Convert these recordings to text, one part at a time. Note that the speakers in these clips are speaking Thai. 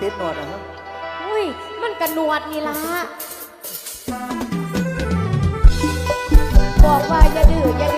ติดหนวดอะครับอุ้ย มันกระนวดนี่ละบอกว่าอย่าดื้ออย่าดื้อ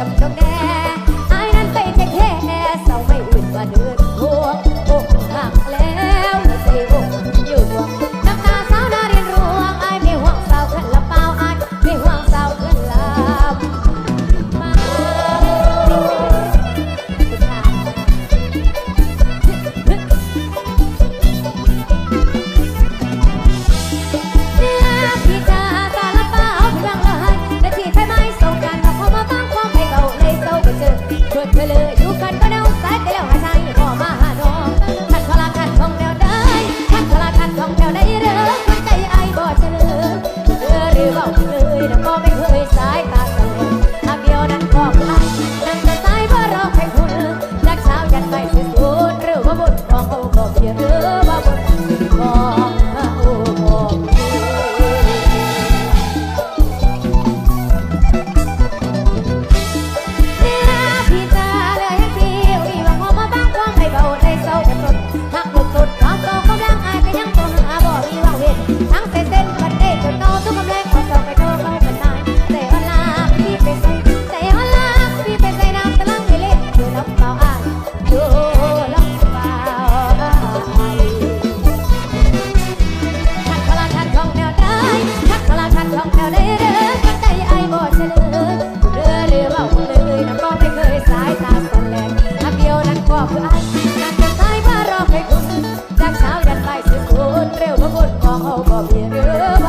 สำจงได้ บอกเลยนะก็ไม่เคยสายตา คือไอ้งานกันไายว่ารอให้คุณจากเช้ายันบ่ายสุดเร็วเาะคนของเอาบ่เพียงเด้อ